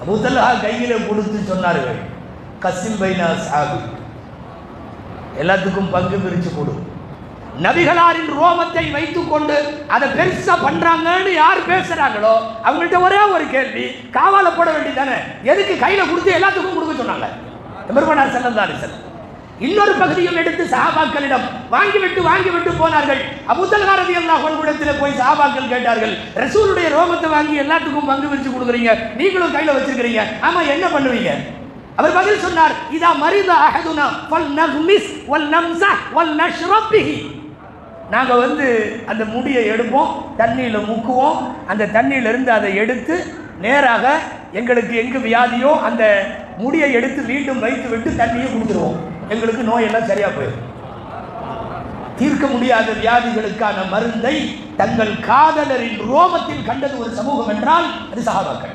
அபூத்தல்லா கையில் கொடுத்து சொன்னார்கள் கசில் பைனா சாபி எல்லாத்துக்கும் பங்கு பிரித்து கொடு. நபிகளாரின் ரோமத்தை வைத்துக்கொண்டு அதை பெருசா பண்றாங்கன்னு யார் பேசுறாங்களோ அவங்கள்ட்ட ஒரே ஒரு கேள்வி காவால போட வேண்டியதானே எதுக்கு கையில கொடுத்து எல்லாத்துக்கும் கொடுக்க சொன்னாங்க? பெருமனார் செல்லந்தாரி செல்லம் இன்னொரு பகுதியும் எடுத்து சஹாபாக்களிடம் வாங்கிவிட்டு வாங்கிவிட்டு போனார்கள். அபுத்தல்காரதி அல்லாஹ் இடத்துல போய் சஹாபாக்கள் கேட்டார்கள் ரசூலுடைய ரோமத்தை வாங்கி எல்லாத்துக்கும் பங்கு விரிச்சு கொடுக்குறீங்க நீங்களும் கையில் வச்சிருக்கிறீங்க ஆமா என்ன பண்ணுவீங்க? அவர் பதில் சொன்னார் இதா மரித அஹதுனா வல் நஹ்மிஸ் வல் நம்சா வல் நஷ்ரபிஹி நாங்கள் வந்து அந்த முடியை எடுப்போம் தண்ணியில் முக்குவோம். அந்த தண்ணியிலிருந்து அதை எடுத்து நேராக எங்களுக்கு எங்கு வியாதியோ அந்த முடியை எடுத்து மீண்டும் வைத்து விட்டு தண்ணியை கொடுத்துருவோம் எங்களுக்கு நோயெல்லாம் சரியா போயிடும். தீர்க்க முடியாத வியாதிகளுக்கான மருந்தை தங்கள் காதலரின் ரோமத்தில் கண்டது ஒரு சமூகம் என்றால் அது சகாபாக்கள்.